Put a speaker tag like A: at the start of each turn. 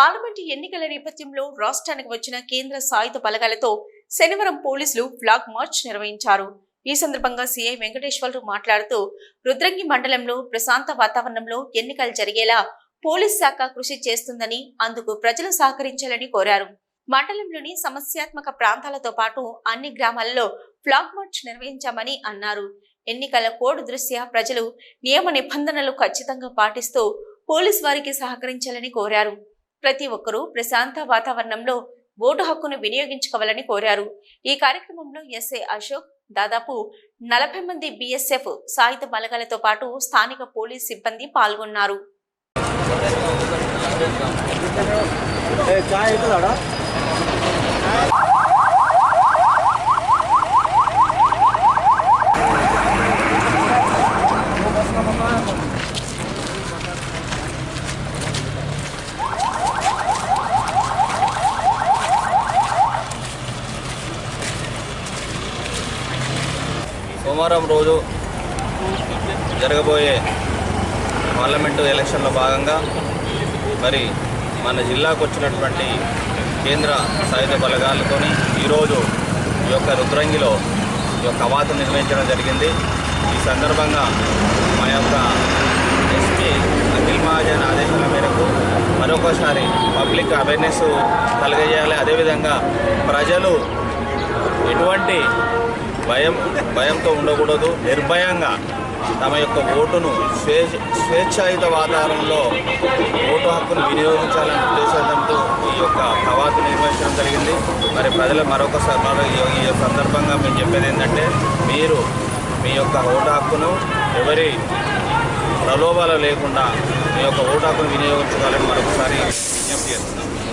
A: Parliament ఎన్నికల నేపథ్యంలో రాష్ట్రానికి వచ్చిన కేంద్ర సాయుధ బలగాలతో శనివారం పోలీసులు ఫ్లాగ్ మార్చ్ నిర్వహించారు. ఈ సందర్భంగా సీఐ వెంకటేశ్వరరావు మాట్లాడుతూ రుద్రంగి మండలంలో ప్రశాంత వాతావరణంలో ఎన్నికలు జరిగేలా పోలీస్ శాఖ కృషి చేస్తుందని అందుకు ప్రజలు సహకరించాలని కోరారు. మండలంలోని సమస్యాత్మక ప్రాంతాలతో పాటు అన్ని గ్రామాలలో ఫ్లాగ్ మార్చ్ నిర్వహించామని అన్నారు. ఎన్నికల కోడ్ దృష్ట్యా ప్రజలు నియమ నిబంధనలు ఖచ్చితంగా పాటిస్తూ పోలీస్ వారికి సహకరించాలని కోరారు. ప్రతి ఒక్కరూ ప్రశాంత వాతావరణంలో ఓటు హక్కును వినియోగించుకోవాలని కోరారు. ఈ కార్యక్రమంలో ఎస్ఏ అశోక్ దాదాపు నలభై మంది బిఎస్ఎఫ్ సాయుధ బలగాలతో పాటు స్థానిక పోలీస్ సిబ్బంది పాల్గొన్నారు.
B: సోమవారం రోజు జరగబోయే పార్లమెంటు ఎలక్షన్లో భాగంగా మరి మన జిల్లాకు వచ్చినటువంటి కేంద్ర సాయుధ బలగాలతోని ఈరోజు ఈ యొక్క రుద్రంగిలో ఈ యొక్క అవాతు నిర్వహించడం జరిగింది. ఈ సందర్భంగా మా యొక్క ఎస్పీ అఖిల్ మహాజన్ ఆదేశాల మేరకు మరొకసారి పబ్లిక్ అవేర్నెస్ కలగజేయాలి. అదేవిధంగా ప్రజలు ఎటువంటి భయం భయంతో ఉండకూడదు. నిర్భయంగా తమ యొక్క ఓటును స్వే స్వేచ్ఛాయుత వాతావరణంలో ఓటు హక్కును వినియోగించాలనే ఉద్దేశంతో ఈ యొక్క కవాతు నిర్వహించడం జరిగింది. మరి ప్రజలు మరొకసారి మరో ఈ- సందర్భంగా మేము చెప్పేది ఏంటంటే మీరు మీ యొక్క ఓటు హక్కును ఎవరి ప్రలోభాలు లేకుండా మీ యొక్క ఓటు హక్కును వినియోగించుకోవాలని మరొకసారి విజ్ఞప్తి చేస్తున్నాం.